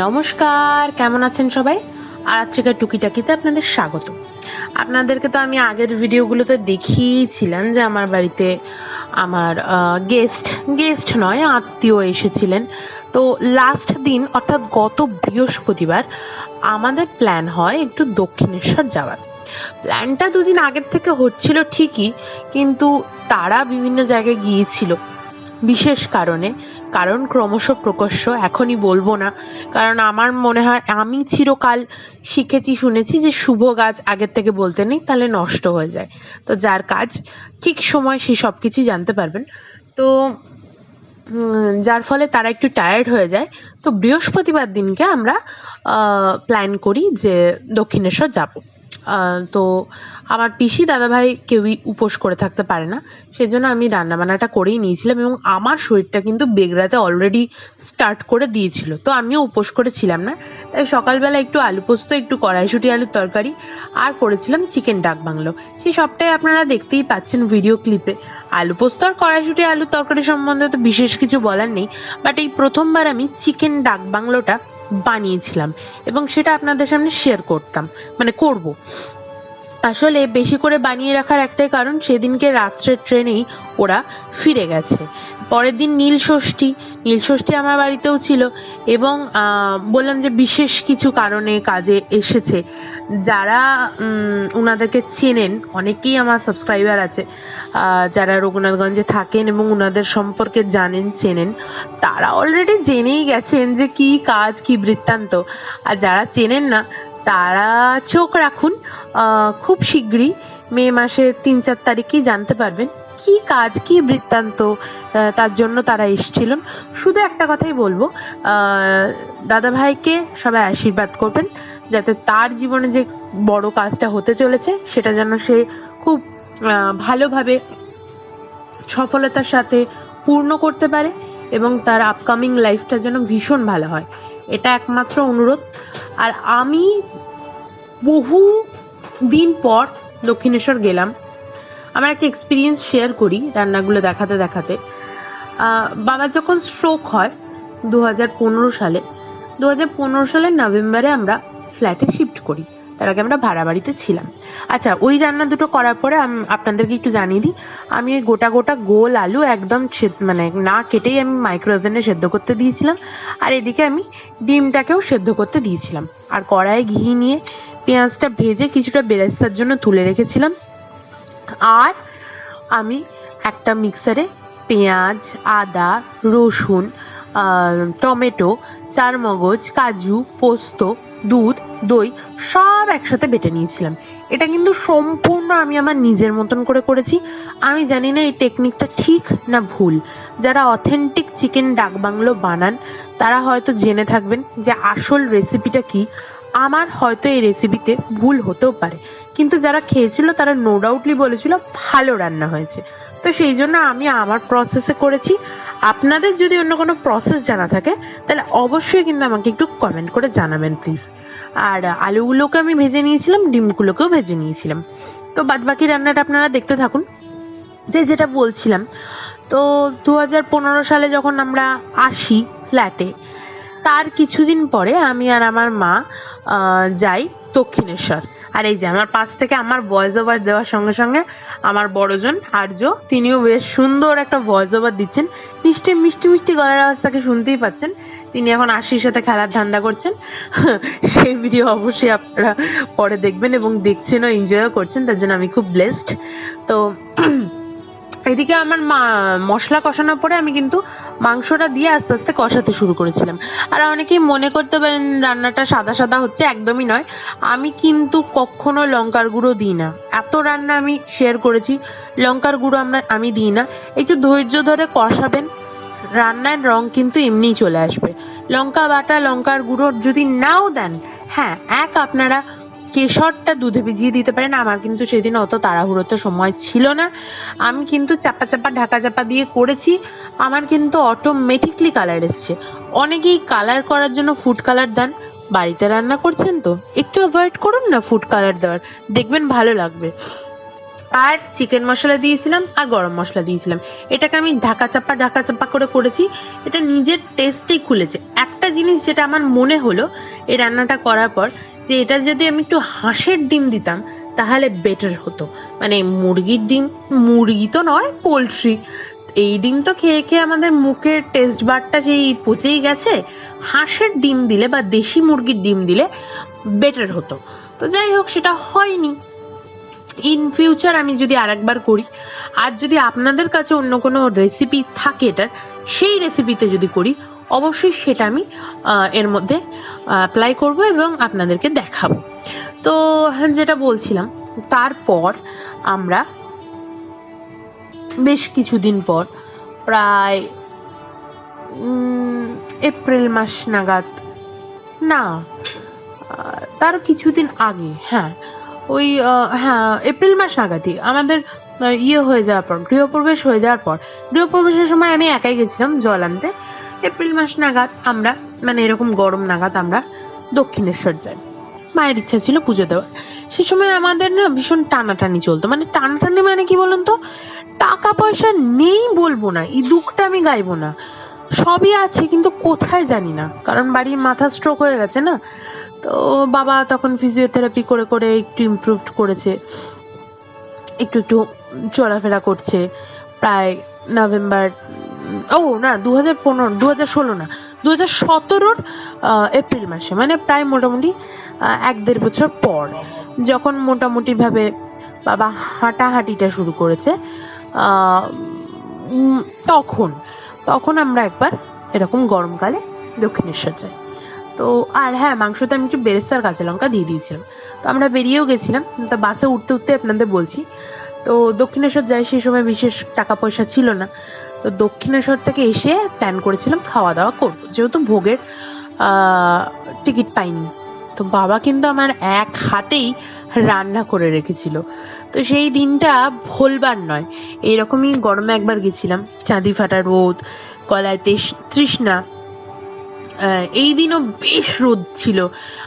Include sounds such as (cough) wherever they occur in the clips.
নমস্কার, কেমন আছেন সবাই? আর আজকের টুকিটাকিতে আপনাদের স্বাগত। আপনাদেরকে তো আমি আগের ভিডিওগুলোতে দেখিয়েছিলাম যে আমার বাড়িতে আমার গেস্ট গেস্ট নয়, আত্মীয় এসেছিলেন। তো লাস্ট দিন, অর্থাৎ গত বৃহস্পতিবার, আমাদের প্ল্যান হয় একটু দক্ষিণেশ্বর যাওয়ার। প্ল্যানটা দুদিন আগের থেকে হচ্ছিল ঠিকই, কিন্তু তারা বিভিন্ন জায়গায় গিয়েছিল। বিশেষ কারণে কারণ ক্রমশ প্রকাশ্য এখনই বলব না। কারণ আমার মনে হয়, আমি চিরকাল শিখেছি, শুনেছি যে শুভ গাছ আগের থেকে বলতে নেই, তাহলে নষ্ট হয়ে যায়। তো যার কাজ ঠিক সময় সেই সব কিছুই জানতে পারবেন। তো যার ফলে তারা একটু টায়ার্ড হয়ে যায়। তো বৃহস্পতিবার দিনকে আমরা প্ল্যান করি যে দক্ষিণেশ্বর যাব। তো আমার পিসি দাদাভাই কেউই উপোস করে থাকতে পারে না। সেজন্য আমি রান্নাবান্নাটা করেই নিয়েছিলাম এবং আমার শরীরটা কিন্তু বেগড়াতে অলরেডি স্টার্ট করে দিয়েছিল। তো আমিও উপোস করেছিলাম না। তাই সকালবেলা একটু আলু পোস্ত, একটু কড়াইশুটি, আলুর তরকারি আর করেছিলাম চিকেন ডাক বাংলো সেই সবটাই আপনারা দেখতেই পাচ্ছেন ভিডিও ক্লিপে আলু পোস্ত আর কড়াইশুঁটি আলুর তরকারি সম্বন্ধে তো বিশেষ কিছু বলার নেই বাট এই প্রথমবার আমি চিকেন ডাক বাংলোটা বানিয়েছিলাম এবং সেটা আপনাদের সামনে শেয়ার করতাম মানে করব। আসলে বেশি করে বানিয়ে রাখার একটাই কারণ সেদিনকে রাত্রের ট্রেনেই ওরা ফিরে গেছে। পরের দিন নীল ষষ্ঠী আমার বাড়িতেও ছিল এবং বললাম যে বিশেষ কিছু কারণে কাজে এসেছে। যারা ওনাদেরকে চেনেন, অনেকেই আমার সাবস্ক্রাইবার আছে যারা রঘুনাথগঞ্জে থাকেন এবং ওনাদের সম্পর্কে জানেন, চেনেন, তারা অলরেডি জেনেই গেছেন যে কি কাজ, কি বৃত্তান্ত। আর যারা চেনেন না তারা চোখ রাখুন খুব শীঘ্রই মে মাসের তিন চার তারিখেই জানতে পারবেন কি কাজ, কি বৃত্তান্ত তার জন্য তারা এসেছিলেন। শুধু একটা কথাই বলব দাদা ভাইকে সবাই আশীর্বাদ করবেন, যাতে তার জীবনে যে বড় কাজটা হতে চলেছে, সেটা যেন সে খুব ভালোভাবে সফলতার সাথে পূর্ণ করতে পারে এবং তার আপকামিং লাইফটা যেন ভীষণ ভালো হয়। এটা একমাত্র অনুরোধ। আর আমি বহু দিন পর দক্ষিণেশ্বর গেলাম। আমার একটা এক্সপিরিয়েন্স শেয়ার করি রান্নাগুলো দেখাতে দেখাতে। বাবা যখন স্ট্রোক হয় দু হাজার পনেরো সালে দু হাজার পনেরো সালের নভেম্বরে আমরা ফ্ল্যাটে শিফট করি। তার আগে আমরা ভাড়া বাড়িতে ছিলাম। আচ্ছা ওই রান্না দুটো করার পরে আপনাদেরকে একটু জানিয়ে দিই। আমি ওই গোটা গোটা গোল আলু একদম মানে না কেটেই আমি মাইক্রো ওভেনে সেদ্ধ করতে দিয়েছিলাম। আর এদিকে আমি ডিমটাকেও সেদ্ধ করতে দিয়েছিলাম। আর কড়াইয়ে ঘি নিয়ে পেঁয়াজটা ভেজে কিছুটা বেরেস্তার জন্য তুলে রেখেছিলাম। আর আমি একটা মিক্সারে পেঁয়াজ, আদা, রসুন টমেটো, চারমগজ, কাজু, পোস্ত, দুধ দই সব একসাথে বেটে নিয়েছিলাম। এটা কিন্তু সম্পূর্ণ আমি আমার নিজের মতন করে করেছি। আমি জানি না এই টেকনিকটা ঠিক না ভুল। যারা অথেন্টিক চিকেন ডাক বাংলো বানান, তারা হয়তো জেনে থাকবেন যে আসল রেসিপিটা কি। আমার হয়তো এই রেসিপিতে ভুল হতেও পারে। কিন্তু যারা খেয়েছিল, তারা নো ডাউটলি বলেছিল, ভালো রান্না হয়েছে। তো সেই জন্য আমি আমার প্রসেসে করেছি। আপনাদের যদি অন্য কোনো প্রসেস জানা থাকে, তাহলে অবশ্যই কিন্তু আমাকে একটু কমেন্ট করে জানাবেন প্লিজ আর আলুগুলোকে আমি ভেজে নিয়েছিলাম, ডিমগুলোকেও ভেজে নিয়েছিলাম। তো বাদ বাকি রান্নাটা আপনারা দেখতে থাকুন। যে যেটা বলছিলাম, তো দু হাজার পনেরো সালে যখন আমরা আসি ফ্ল্যাটে তার কিছুদিন পরে আমি আর আমার মা যাই দক্ষিণেশ্বর। আর এই যে আমার পাশ থেকে আমার ভয়েস ওভার দেওয়ার সঙ্গে সঙ্গে আমার বড়জন আর্য, তিনিও বেশ সুন্দর একটা ভয়েস ওভার দিচ্ছেন। নিশ্চয়ই মিষ্টি মিষ্টি গলার আওয়াজ তাকে শুনতেই পাচ্ছেন। তিনি এখন আশির সাথে খেলার ধান্দা করছেন। (laughs) সেই ভিডিও অবশ্যই আপনারা পরে দেখবেন এবং দেখছেনও এনজয়ও করছেন, তার জন্য আমি খুব ব্লেসড তো (clears throat) এদিকে আমার মা, মশলা কষানোর পরে আমি কিন্তু মাংসটা দিয়ে আস্তে আস্তে কষাতে শুরু করেছিলাম। আর অনেকেই মনে করতে পারেন রান্নাটা সাদা সাদা হচ্ছে, একদমই নয়। আমি কিন্তু কখনো লঙ্কার গুঁড়ো দিই না। এত রান্না আমি শেয়ার করেছি, লঙ্কার গুঁড়ো আমরা, আমি দিই না। একটু ধৈর্য ধরে কষাবেন, রান্নার রং কিন্তু এমনিই চলে আসবে। লঙ্কা বাটা, লঙ্কার গুঁড়ো যদি নাও দেন হ্যাঁ এক আপনারা কেশরটা দুধে ভিজিয়ে দিতে পারেন আমার কিন্তু সেদিন অত তাড়াহুড়োতে সময় ছিল না। আমি কিন্তু চাপা চাপা, ঢাকা চাপা দিয়ে করেছি। আমার কিন্তু অটোমেটিকলি কালার এসছে। অনেকেই কালার করার জন্য ফুড কালার দেন। বাড়িতে রান্না করছেন তো? একটু অ্যাভয়েড করুন না ফুড কালার দেওয়ার। দেখবেন ভালো লাগবে। আর চিকেন মশলা দিয়েছিলাম আর গরম মশলা দিয়েছিলাম। এটাকে আমি ঢাকা চাপা ঢাকা চাপা করে করেছি। এটা নিজের টেস্টেই খুলেছে। একটা জিনিস যেটা আমার মনে হলো, এই রান্নাটা করার পর যে এটা যদি আমি একটু হাঁসের ডিম দিতাম, তাহলে বেটার হতো। মানে মুরগির ডিম, মুরগি তো নয়, পোলট্রি। এই ডিম তো খেয়ে খেয়ে আমাদের মুখের টেস্ট বারটা যেই পচেই গেছে, হাঁসের ডিম দিলে বা দেশি মুরগির ডিম দিলে বেটার হতো। তো যাই হোক, সেটা হয়নি। ইন ফিউচার আমি যদি আরেকবার করি, আর যদি আপনাদের কাছে অন্য কোনো রেসিপি থাকে এটার, সেই রেসিপিতে যদি করি অবশ্যই সেটা আমি এর মধ্যে অ্যাপ্লাই করব এবং আপনাদেরকে দেখাবো। তো যেটা বলছিলাম, তারপর আমরা বেশ কিছুদিন পর, প্রায় এপ্রিল মাস নাগাদ, না তার কিছুদিন আগে হ্যাঁ ওই হ্যাঁ এপ্রিল মাস নাগাদই আমাদের ইয়ে হয়ে যাওয়ার পর, গৃহপ্রবেশ হয়ে যাওয়ার পর, গৃহপ্রবেশের সময় আমি একাই গেছিলাম জল আনতে। এপ্রিল মাস নাগাদ আমরা মানে এরকম গরম নাগাদ আমরা দক্ষিণেশ্বর যাই। মায়ের ইচ্ছা ছিল পুজো দেওয়ার। সে সময় আমাদের না ভীষণ টানাটানি চলতো। মানে টানাটানি মানে কি বলুন তো? টাকা পয়সা নেই বলব না, এই দুঃখটা আমি গাইবো না। সবই আছে, কিন্তু কোথায় জানি না। কারণ বাড়ির মাথা স্ট্রোক হয়ে গেছে না। তো বাবা তখন ফিজিওথেরাপি করে করে একটু ইমপ্রুভড করেছে। একটু একটু চলাফেরা করছে। প্রায় নভেম্বর ও, না দু হাজার পনেরো দু হাজার ষোলো না দু হাজার সতেরোর এপ্রিল মাসে মানে প্রায় মোটামুটি এক দেড় বছর পর যখন মোটামুটিভাবে বাবা হাঁটাহাঁটিটা শুরু করেছে তখন তখন আমরা একবার এরকম গরমকালে দক্ষিণেশ্বর যাই। তো, আর হ্যাঁ মাংসতে আমি একটু বেরেস্তার কাঁচা লঙ্কা দিয়ে দিয়েছিলাম। তো আমরা বেরিয়েও গেছিলাম, তা বাসে উঠতে উঠতে আপনাদের বলছি তো দক্ষিণেশ্বর যাই সেই সময় বিশেষ টাকা পয়সা ছিল না। তো দক্ষিণেশ্বর থেকে এসে প্ল্যান করেছিলাম খাওয়া দাওয়া করব। যেহেতু ভোগের টিকিট পাইনি। তো বাবা কিন্তু আমার এক হাতেই রান্না করে রেখেছিল। তো সেই দিনটা ভোলবার নয়। এইরকমই গরমে একবার গেছিলাম। চাঁদি ফাটা রোদ, গলায় তৃষ্ণা। এই দিনও বেশ রোদ ছিল।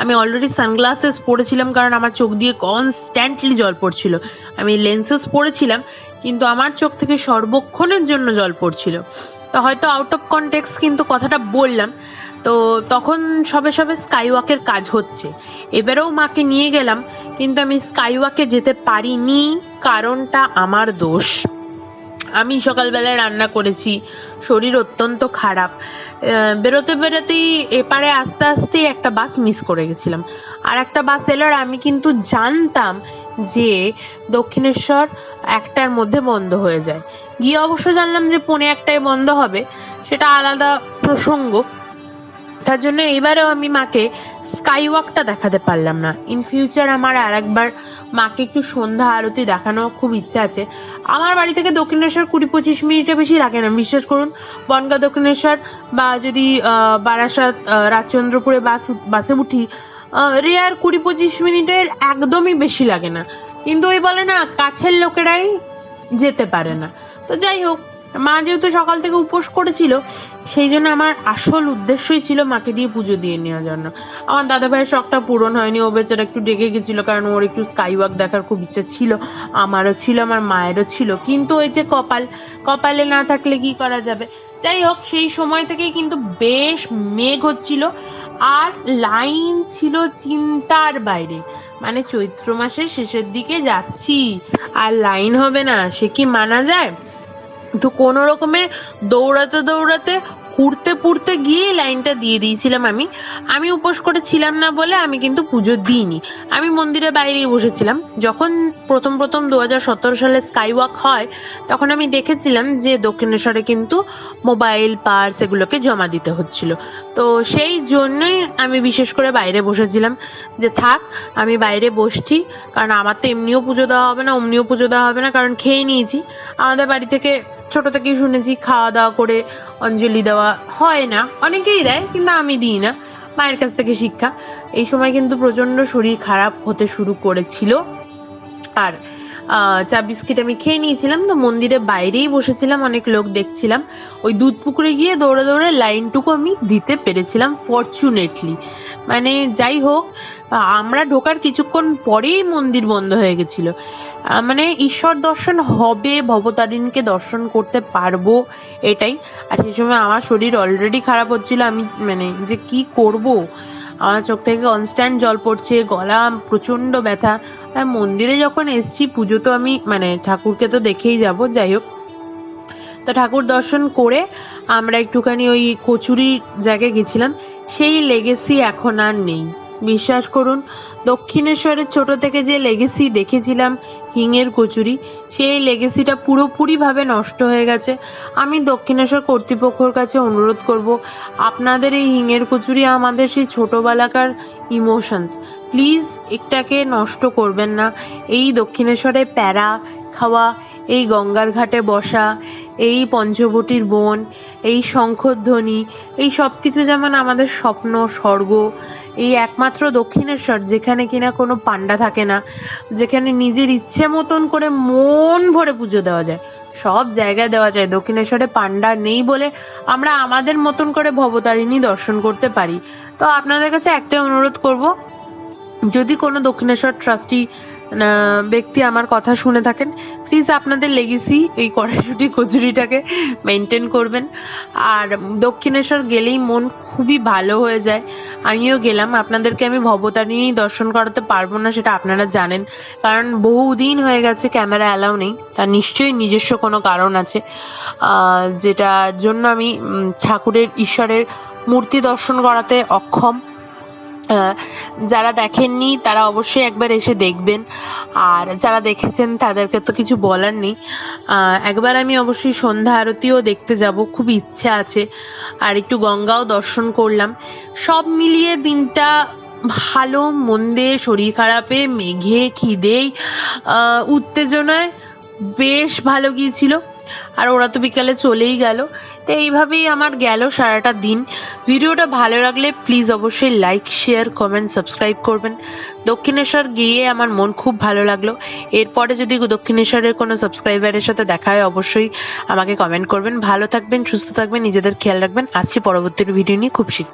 আমি অলরেডি সানগ্লাসেস পরেছিলাম কারণ আমার চোখ দিয়ে কনস্ট্যান্টলি জল পড়ছিল। আমি লেন্সেস পরেছিলাম, কিন্তু আমার চোখ থেকে সর্বক্ষণের জন্য জল পড়ছিল। তো হয়তো আউট অফ কনটেক্স কিন্তু কথাটা বললাম। তো তখন সবে সবে স্কাইওয়াকের কাজ হচ্ছে। এবারেও মাকে নিয়ে গেলাম, কিন্তু আমি স্কাইওয়াকে যেতে পারিনি, কারণটা আমার দোষ। আমি সকালবেলায় রান্না করেছি। শরীর অত্যন্ত খারাপ। বেরোতে বেরোতেই এপারে আস্তে আস্তেই একটা বাস মিস করে গেছিলাম। আর একটা বাস এলো আর আমি কিন্তু জানতাম যে দক্ষিণেশ্বর একটার মধ্যে বন্ধ হয়ে যায়। গিয়ে অবশ্য জানলাম যে পৌনে একটায় বন্ধ হবে। সেটা আলাদা প্রসঙ্গ। তার জন্য এবারেও আমি মাকে স্কাই ওয়াকটা দেখাতে পারলাম না। ইন ফিউচার আমার আর একবার মাকে একটু সন্ধ্যা আরতি দেখানো খুব ইচ্ছা আছে। আমার বাড়ি থেকে দক্ষিণেশ্বর কুড়ি পঁচিশ মিনিটে বেশি লাগে না। বিশ্বাস করুন, বনগা দক্ষিণেশ্বর বা যদি বারাসাত রাজচন্দ্রপুরে বাস, বাসে উঠি রেয়ার কুড়ি পঁচিশ মিনিটের একদমই বেশি লাগে না। কিন্তু ওই বলে না, কাছের লোকেরাই যেতে পারে না। তো যাই হোক মা যেহেতু সকাল থেকে উপোস করেছিল, সেই জন্য আমার আসল উদ্দেশ্যই ছিল মাকে দিয়ে পুজো দিয়ে নেওয়ার জন্য। আমার দাদা ভাইয়ের শখটা পূরণ হয়নি, ও বেচারা একটু ডেকে গেছিল, কারণ ওর একটু স্কাই ওয়াক দেখার খুব ইচ্ছা ছিল, আমারও ছিল, আমার মায়েরও ছিল। কিন্তু ওই যে কপাল, কপালে না থাকলে কি করা যাবে? যাই হোক, সেই সময় থেকেই কিন্তু বেশ মেঘ হচ্ছিল, আর লাইন ছিল চিন্তার বাইরে। মানে চৈত্র মাসের শেষের দিকে যাচ্ছি, আর লাইন হবে না, সে কি মানা যায়? তো কোনো রকমে দৌড়াতে দৌড়াতে পুড়তে পুড়তে গিয়ে লাইনটা দিয়ে দিয়েছিলাম আমি। আমি উপোস করেছিলাম না বলে আমি কিন্তু পুজো দিইনি। আমি মন্দিরের বাইরেই বসেছিলাম। যখন প্রথম প্রথম দু হাজার সতেরো সালে স্কাই ওয়াক হয়, তখন আমি দেখেছিলাম যে দক্ষিণেশ্বরে কিন্তু মোবাইল পার্স এগুলোকে জমা দিতে হচ্ছিল। তো সেই জন্যই আমি বিশেষ করে বাইরে বসেছিলাম যে থাক, আমি বাইরে বসছি। কারণ আমার তো এমনিও পুজো দেওয়া হবে না, অমনিও পুজো দেওয়া হবে না, কারণ খেয়ে নিয়েছি। আমাদের বাড়ি থেকে ছোট থেকেই শুনেছি, খাওয়া দাওয়া করে অঞ্জলি দেওয়া হয় না। অনেকেই দেয়, কিন্তু আমি দিই না। মায়ের কাছ থেকে শিক্ষা। এই সময় কিন্তু প্রচণ্ড শরীর খারাপ হতে শুরু করেছিল। আর চা বিস্কিট আমি খেয়ে নিয়েছিলাম, তো মন্দিরের বাইরেই বসেছিলাম, অনেক লোক দেখছিলাম। ওই দুধ পুকুরে গিয়ে দৌড়ে দৌড়ে লাইনটুকু আমি দিতে পেরেছিলাম ফরচুনেটলি মানে যাই হোক, আমরা ঢোকার কিছুক্ষণ পরেই মন্দির বন্ধ হয়ে গেছিল। মানে ঈশ্বর দর্শন হবে, ভবতারিণীকে দর্শন করতে পারব, এটাই। আর সেই সময় আমার শরীর অলরেডি খারাপ হচ্ছিল, আমি মানে যে কি করব? আমার চোখ থেকে কনস্ট্যান্ট জল পড়ছে, গলা প্রচণ্ড ব্যথা। আর মন্দিরে যখন এসছি, পুজো তো আমি মানে ঠাকুরকে তো দেখেই যাব, যাই হোক। তো ঠাকুর দর্শন করে আমরা একটুখানি ওই কচুরির জায়গায় গেছিলাম। সেই লেগেসি এখন আর নেই। বিশ্বাস করুন দক্ষিণেশ্বরের ছোট থেকে যে লেগেসি দেখেছিলাম, হিঙের কচুরি, সেই লেগেসিটা পুরোপুরিভাবে নষ্ট হয়ে গেছে। আমি দক্ষিণেশ্বর কর্তৃপক্ষর কাছে অনুরোধ করব, আপনাদের এই হিঙের কচুরি আমাদের সেই ছোটবেলাকার ইমোশনস প্লিজ একটাকে নষ্ট করবেন না। এই দক্ষিণেশ্বরে প্যারা খাওয়া, এই গঙ্গার ঘাটে বসা এই পঞ্চবটির বন, এই শঙ্খধ্বনি, এই সব কিছু যেমন আমাদের স্বপ্ন, স্বর্গ, এই একমাত্র দক্ষিণেশ্বর, যেখানে কিনা কোনো পান্ডা থাকে না, যেখানে নিজের ইচ্ছে মতন করে মন ভরে পুজো দেওয়া যায়। সব জায়গায় দেওয়া যায়। দক্ষিণেশ্বরে পান্ডা নেই বলে আমরা আমাদের মতন করে ভবতারিণী দর্শন করতে পারি। তো আপনাদের কাছে একটাই অনুরোধ করব, যদি কোনো দক্ষিণেশ্বর ট্রাস্টি ব্যক্তি আমার কথা শুনে থাকেন প্লিজ আপনাদের লেগেসি এই কড়াইশুটি কচুরিটাকে মেনটেন করবেন। আর দক্ষিণেশ্বর গেলেই মন খুবই ভালো হয়ে যায়। আমিও গেলাম, আপনাদেরকে আমি ভবতারিণী দর্শন করাতে পারব না, সেটা আপনারা জানেন। কারণ বহুদিন হয়ে গেছে ক্যামেরা অ্যালাউ নেই, তার নিশ্চয়ই নিজস্ব কোনো কারণ আছে। যেটার জন্য আমি ঠাকুরের, ঈশ্বরের মূর্তি দর্শন করাতে অক্ষম। যারা দেখেননি, তারা অবশ্যই একবার এসে দেখবেন। আর যারা দেখেছেন, তাদেরকে তো কিছু বলার নেই। একবার আমি অবশ্যই সন্ধ্যা আরতিও দেখতে যাব, খুব ইচ্ছে আছে। আর একটু গঙ্গাও দর্শন করলাম। সব মিলিয়ে দিনটা ভালো, মন্দে, শরীর খারাপে, মেঘে, খিদেই উত্তেজনায় বেশ ভালো গিয়েছিল। আর ওরা তো বিকালে চলেই গেল। তো এইভাবেই আমার গেল সারাটা দিন। ভিডিওটা ভালো লাগলে প্লিজ অবশ্যই লাইক শেয়ার কমেন্ট সাবস্ক্রাইব করবেন। দক্ষিণেশ্বর গিয়ে আমার মন খুব ভালো লাগল। এরপরে যদি দক্ষিণেশ্বরের কোনো সাবস্ক্রাইবারের সাথে দেখা হয়, অবশ্যই আমাকে কমেন্ট করবেন। ভালো থাকবেন, সুস্থ থাকবেন, নিজেদের খেয়াল রাখবেন। আসছি পরবর্তী ভিডিও নিয়ে। খুব শীঘ্র